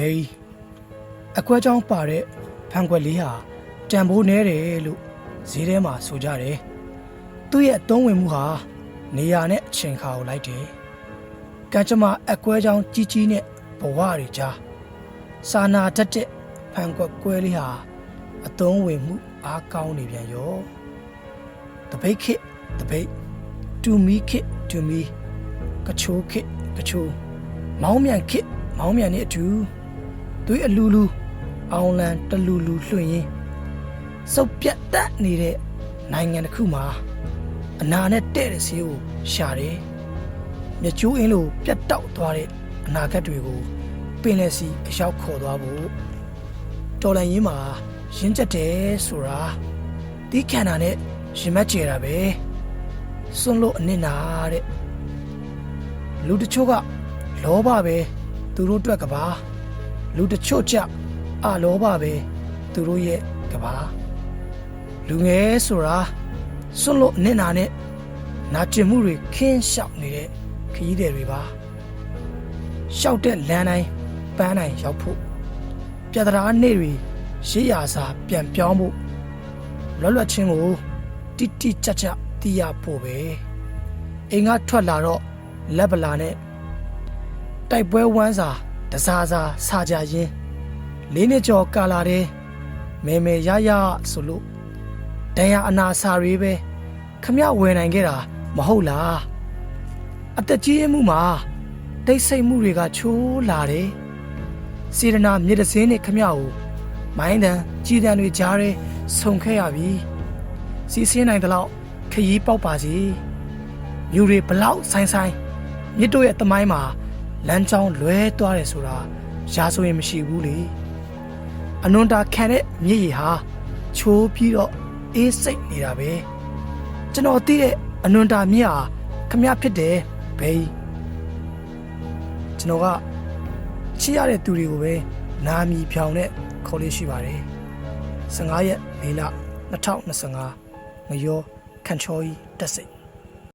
ဘေးအကွက်ကြောင်းပါတဲ့ဖန်ခွက်လေးဟာတန်ဖိုးနေတယ်လို့ဈေးထဲမှာဆိုကြတယ်သူ့ရဲ့အသုံးဝင်မှုဟာနေရာနဲ့အချိန်ခါကိုလိုက်တယ်ကံကြမ္မာအကွဲကြောင်းကြီးကြီးနဲ့ဘဝတွေကြားစာနာတတ်တဲ့ဖန်ခွက်ကွဲလေးဟာအသုံးဝင်မှုအားကောင်းနေပြန်ရောတပိတ်ခစ်တပိတ်တူမီခစ်တူမီကချိုးခစ်ကချိုးမောင်းမြန်ခစ်မောင်းမြန်နဲ့အတူ သွေးအလူလူအောင်လန်တလူလူလွှင့်ရင်းစုပ်ပြတ်တတ်နေတဲ့နိုင်ငံတစ်ခုမှာအနာနဲ့တဲ့တဲ့ဆေးကိုရှာတယ်မြကျိုးအင်းလိုပြတ်တောက်သွားတဲ့အနာဂတ်တွေကိုပင်လယ်စီအရောက်ခေါ်သွားဖို့တော်လန်ရင်းမှာရင်းချက်တယ်ဆိုတာဒီခန္ဓာနဲ့ရင်မက်ကျဲတာပဲစွန့်လို့အနစ်နာတဲ့လူတချို့ကလောဘပဲသူတို့အတွက်ကပါ လူတချို့ကြအလောဘပဲသူတို့ရဲ့ကပါလူငယ်ဆိုတာစွန့်လို့အနစ်နာနဲ့နာကျင်မှုတွေခင်းလျှောက်နေတဲ့ခရီးသည်တွေပါလျှောက်တဲ့လမ်းတိုင်းပန်းတိုင်းရောက်ဖို့ပြတရာနေ့တွေရှေးရာစာပြန်ပြောင်းဖို့လွတ်လွတ်ချင်းကိုတိတိကျကျသိရဖို့ပဲအိမ်ကထွက်လာတော့လက်ပလာနဲ့တိုက်ပွဲဝမ်းစာ တစားစားစာကြရင်လေးနှစ်ကျော်ကာလာတဲ့မေမေရရဆိုလို့တန်ရအနာစာတွေပဲခမဝယ်နိုင်ခဲ့တာမဟုတ်လားအသက်ကြီးမှုမှာတိတ်ဆိတ်မှုတွေကချိုးလာတယ်စေရနာမြေတစင်းနဲ့ခမကိုမိုင်းတန်ကြီးတန်တွေကြားထဲဆုံခဲ့ရပြီစီစင်းနိုင်တဲ့လောက်ခရီးပေါက်ပါစီမြူတွေဘလောက်ဆိုင်ဆိုင်မြစ်တို့ရဲ့တမိုင်းမှာ လမ်းကြောင်းလွဲသွားတယ်ဆိုတာရာဆိုရင်မရှိဘူးလေအနွန်တာခံတဲ့မြစ်ရည်ဟာချိုးပြီးတော့အေးစိတ်နေတာပဲကျွန်တော်သိတဲ့အနွန်တာမြစ်ဟာခမဖြစ်တယ်ဘေးကျွန်တော်ကချစ်ရတဲ့သူတွေကိုပဲနာမီဖြောင်နဲ့ခေါ်လေးရှိပါတယ်15ရက်၄လ2025ငရောခန်ချောကြီးတက်စိတ်